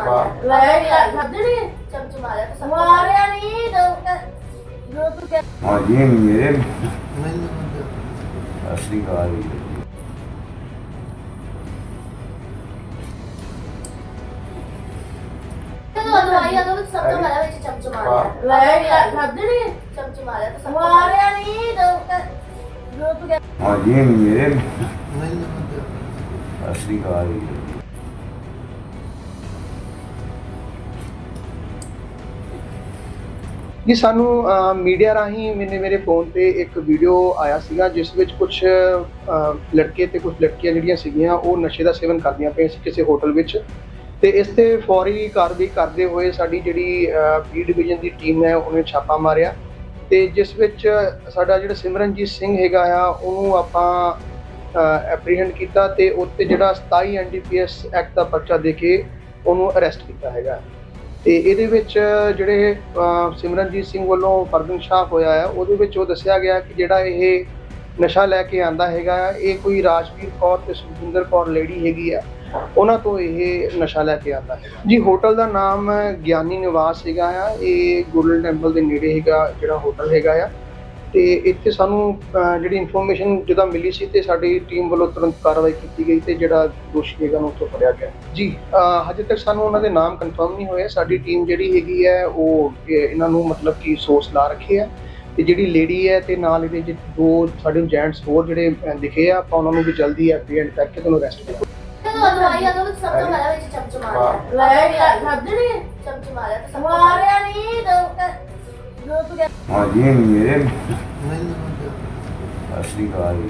ਮਾਰਿਆ ਲੈ ਯਾਰ ਮਾਰਿਆ ਨਹੀਂ ਜੋ ਤੂੰ ਕਹਿ ਹਾਂ ਜੀ ਮੇਰੇ ਅਸਲੀ ਗੱਲ ਜਦੋਂ ਦਵਾਈ ਆ ਤਾਂ ਸਭ ਤੋਂ ਪਹਿਲਾਂ ਵਿੱਚ ਚਮਚ ਮਾਰਿਆ ਲੈ ਯਾਰ ਖੱਦੜੀ ਚਮਚ ਮਾਰਿਆ ਤਾਂ ਸਭ ਮਾਰਿਆ ਨਹੀਂ ਜੋ ਤੂੰ ਕਹਿ ਹਾਂ ਜੀ ਮੇਰੇ ਅਸਲੀ ਗੱਲ ਜੀ ਸਾਨੂੰ ਮੀਡੀਆ ਰਾਹੀਂ ਮੈਨੇ ਮੇਰੇ ਫੋਨ ਤੇ ਇੱਕ ਵੀਡੀਓ ਆਇਆ ਸੀਗਾ, ਜਿਸ ਵਿੱਚ ਕੁਝ ਲੜਕੇ ਤੇ ਕੁਝ ਲੜਕੀਆਂ ਜਿਹੜੀਆਂ ਸੀਗੀਆਂ, ਉਹ ਨਸ਼ੇ ਦਾ ਸੇਵਨ ਕਰਦੀਆਂ ਪਈਆਂ ਸੀ ਕਿਸੇ ਹੋਟਲ ਵਿੱਚ। ਤੇ ਇਸ ਤੇ ਫੌਰੀ ਕਾਰਵਾਈ ਕਰਦੇ ਹੋਏ ਸਾਡੀ ਜਿਹੜੀ ਬੀ ਡਿਵੀਜ਼ਨ ਦੀ ਟੀਮ ਹੈ, ਉਹਨੇ ਛਾਪਾ ਮਾਰਿਆ। ਤੇ ਜਿਸ ਵਿੱਚ ਸਾਡਾ ਜਿਹੜਾ ਸਿਮਰਨਜੀਤ ਸਿੰਘ ਹੈਗਾ ਆ, ਉਹਨੂੰ ਆਪਾਂ ਐਪਰੀਹੈਂਡ ਕੀਤਾ ਤੇ ਉੱਤੇ ਜਿਹੜਾ 27 ਐਨਡੀਪੀਐਸ ਐਕਟ ਦਾ ਪਰਚਾ ਦੇ ਕੇ ਉਹਨੂੰ ਅਰੈਸਟ ਕੀਤਾ ਹੈਗਾ। ਤੇ ਇਹਦੇ ਵਿੱਚ ਜਿਹੜੇ ਸਿਮਰਨਜੀਤ ਸਿੰਘ ਵੱਲੋਂ ਫਰਦਨ ਸ਼ਾਹ ਹੋਇਆ ਹੈ ਉਹਦੇ ਵਿੱਚ ਉਹ ਦੱਸਿਆ ਗਿਆ ਕਿ ਜਿਹੜਾ ਇਹ ਨਸ਼ਾ ਲੈ ਕੇ ਆਂਦਾ ਹੈਗਾ ਆ, ਇਹ ਕੋਈ ਰਾਜਵੀਰ ਕੌਰ ਤੇ ਸੁਖਿੰਦਰ ਕੌਰ ਲੇਡੀ ਹੈਗੀ ਆ ਉਹਨਾਂ ਤੋਂ ਇਹ ਨਸ਼ਾ ਲੈ ਕੇ ਆਂਦਾ ਜੀ ਹੋਟਲ ਦਾ ਨਾਮ ਗਿਆਨੀ ਨਿਵਾਸ ਹੈਗਾ ਆ ਇਹ ਗੋਲਡਨ ਟੈਂਪਲ ਦੇ ਨੇੜੇ ਹੈਗਾ ਜਿਹੜਾ ਹੋਟਲ ਹੈਗਾ ਆ। ਤੇ ਇੱਥੇ ਸਾਨੂੰ ਜਿਹੜੀ ਇਨਫੋਰਮੇਸ਼ਨ ਜਦੋਂ ਮਿਲੀ ਸੀ ਤੇ ਸਾਡੀ ਟੀਮ ਵੱਲੋਂ ਤੁਰੰਤ ਕਾਰਵਾਈ ਕੀਤੀ ਗਈ ਤੇ ਜਿਹੜਾ ਦੋਸ਼ੀ ਹੈਗਾ ਉਹਨੂੰ ਉੱਥੋਂ ਫੜਿਆ ਗਿਆ। ਜੀ ਹਜੇ ਤੱਕ ਸਾਨੂੰ ਉਹਨਾਂ ਦੇ ਨਾਮ ਕਨਫਰਮ ਨਹੀਂ ਹੋਏ। ਸਾਡੀ ਟੀਮ ਜਿਹੜੀ ਹੈਗੀ ਹੈ ਉਹ ਇਹ ਇਹਨਾਂ ਨੂੰ ਮਤਲਬ ਕਿ ਸੋਰਸ ਲਾ ਰੱਖੇ ਆ। ਤੇ ਜਿਹੜੀ ਲੇਡੀ ਹੈ ਤੇ ਨਾਲ ਇਹਦੇ ਵਿੱਚ ਦੋ ਸਾਡੇ ਜੈਂਟਸ ਹੋਰ ਜਿਹੜੇ ਦਿਖੇ ਆ ਆਪਾਂ ਉਹਨਾਂ ਨੂੰ ਵੀ ਜਲਦੀ ਐਪਰੀਹੈਂਡ ਕਰਕੇ ਤੁਹਾਨੂੰ ਅਰੈਸਟ ਕਰਾਂਗੇ। ਤਾਂ ਸਭ ਤੋਂ ਵਿੱਚ ਚਮਚ ਮਾਰਿਆ। ਲੈ ਯਾਰ ਖੱਦੜੀ ਚਮਚ ਮਾਰਿਆ ਤਾਂ ਸਭ ਮਾਰਿਆ ਨਹੀਂ ਤੂੰ। ਕਹਿ ਹਾਂ ਜੀ ਮੇਰੇ। ਅਸਲੀ ਗੱਲ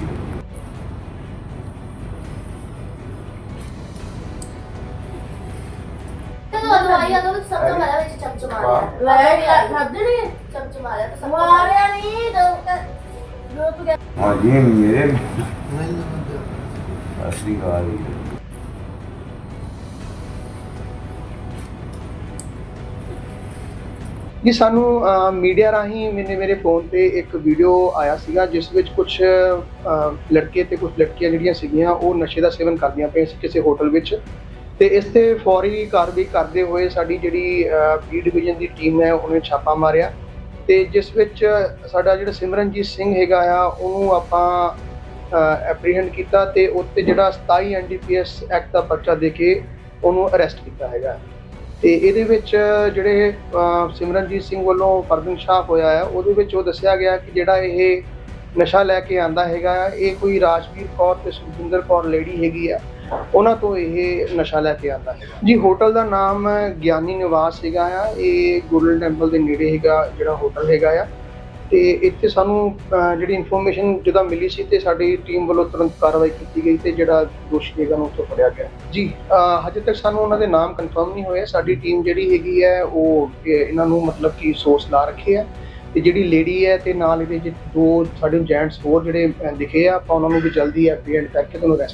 ਜਦੋਂ ਦਵਾਈ ਆ ਤਾਂ ਸਭ ਤੋਂ ਪਹਿਲਾਂ ਵਿੱਚ ਚਮਚ ਮਾਰਿਆ। ਲੈ ਯਾਰ ਖੱਦੜੀ ਚਮਚ ਮਾਰਿਆ ਤਾਂ ਸਭ ਮਾਰਿਆ ਨਹੀਂ ਜੋ ਤੂੰ ਕਹਿ ਹਾਂ ਜੀ ਮੇਰੇ। ਅਸਲੀ ਗੱਲ ਜੀ, ਸਾਨੂੰ ਮੀਡੀਆ ਰਾਹੀਂ ਮੈਨੇ ਮੇਰੇ ਫੋਨ ਤੇ ਇੱਕ ਵੀਡੀਓ ਆਇਆ ਸੀਗਾ, ਜਿਸ ਵਿੱਚ ਕੁਝ ਲੜਕੇ ਤੇ ਕੁਝ ਲੜਕੀਆਂ ਜਿਹੜੀਆਂ ਸੀਗੀਆਂ, ਉਹ ਨਸ਼ੇ ਦਾ ਸੇਵਨ ਕਰਦੀਆਂ ਪਈਆਂ ਸੀ ਕਿਸੇ ਹੋਟਲ ਵਿੱਚ। ਤੇ ਇਸ ਤੇ ਫੌਰੀ ਕਾਰਵਾਈ ਕਰਦੇ ਹੋਏ ਸਾਡੀ ਜਿਹੜੀ ਬੀ ਡਿਵੀਜ਼ਨ ਦੀ ਟੀਮ ਹੈ, ਉਹਨੇ ਛਾਪਾ ਮਾਰਿਆ। ਤੇ ਜਿਸ ਵਿੱਚ ਸਾਡਾ ਜਿਹੜਾ ਸਿਮਰਨਜੀਤ ਸਿੰਘ ਹੈਗਾ ਆ, ਉਹਨੂੰ ਆਪਾਂ ਐਪਰੀਹੈਂਡ ਕੀਤਾ ਤੇ ਉੱਤੇ ਜਿਹੜਾ 27 ਐਨਡੀਪੀਐਸ ਐਕਟ ਦਾ ਪਰਚਾ ਦੇ ਕੇ ਉਹਨੂੰ ਅਰੈਸਟ ਕੀਤਾ ਹੈਗਾ। ਤੇ ਇਹਦੇ ਵਿੱਚ ਜਿਹੜੇ ਸਿਮਰਨਜੀਤ ਸਿੰਘ ਵੱਲੋਂ ਫਰਦਨਸ਼ਾਹ ਹੋਇਆ ਹੈ ਉਹਦੇ ਵਿੱਚ ਉਹ ਦੱਸਿਆ ਗਿਆ ਕਿ ਜਿਹੜਾ ਇਹ ਨਸ਼ਾ ਲੈ ਕੇ ਆਂਦਾ ਹੈਗਾ ਆ, ਇਹ ਕੋਈ ਰਾਜਵੀਰ ਕੌਰ ਤੇ ਸੁਖਿੰਦਰ ਕੌਰ ਲੇਡੀ ਹੈਗੀ ਆ ਉਹਨਾਂ ਤੋਂ ਇਹ ਨਸ਼ਾ ਲੈ ਕੇ ਆਂਦਾ ਹੈਗਾ। ਜੀ ਹੋਟਲ ਦਾ ਨਾਮ ਗਿਆਨੀ ਨਿਵਾਸ ਹੈਗਾ ਆ ਇਹ ਗੋਲਡਨ ਟੈਂਪਲ ਦੇ ਨੇੜੇ ਹੈਗਾ ਜਿਹੜਾ ਹੋਟਲ ਹੈਗਾ ਆ। ਤੇ ਇੱਥੇ ਸਾਨੂੰ ਅਹ, ਜਿਹੜੀ ਇਨਫੋਰਮੇਸ਼ਨ ਜਦੋਂ ਮਿਲੀ ਸੀ ਤੇ ਸਾਡੀ ਟੀਮ ਵੱਲੋਂ ਤੁਰੰਤ ਕਾਰਵਾਈ ਕੀਤੀ ਗਈ ਤੇ ਜਿਹੜਾ ਦੋਸ਼ੀ ਹੈਗਾ ਉਹਨੂੰ ਉੱਥੋਂ ਫੜਿਆ ਗਿਆ। ਜੀ ਅਹ, ਹਜੇ ਤੱਕ ਸਾਨੂੰ ਉਹਨਾਂ ਦੇ ਨਾਮ ਕਨਫਰਮ ਨਹੀਂ ਹੋਏ। ਸਾਡੀ ਟੀਮ ਜਿਹੜੀ ਹੈਗੀ ਹੈ ਉਹ ਇਹ ਇਹਨਾਂ ਨੂੰ ਮਤਲਬ ਕਿ ਸੋਰਸ ਲਾ ਰੱਖੇ ਆ। ਤੇ ਜਿਹੜੀ ਲੇਡੀ ਹੈ ਤੇ ਨਾਲ ਇਹਦੇ ਵਿੱਚ ਦੋ ਸਾਡੇ ਜੈਂਟਸ ਹੋਰ ਜਿਹੜੇ ਅਹ, ਦਿਖੇ ਆ ਆਪਾਂ ਉਹਨਾਂ ਨੂੰ ਵੀ ਜਲਦੀ ਐਪਰੀਹੈਂਡ ਕਰਕੇ ਤੁਹਾਨੂੰ ਅਰੈਸਟ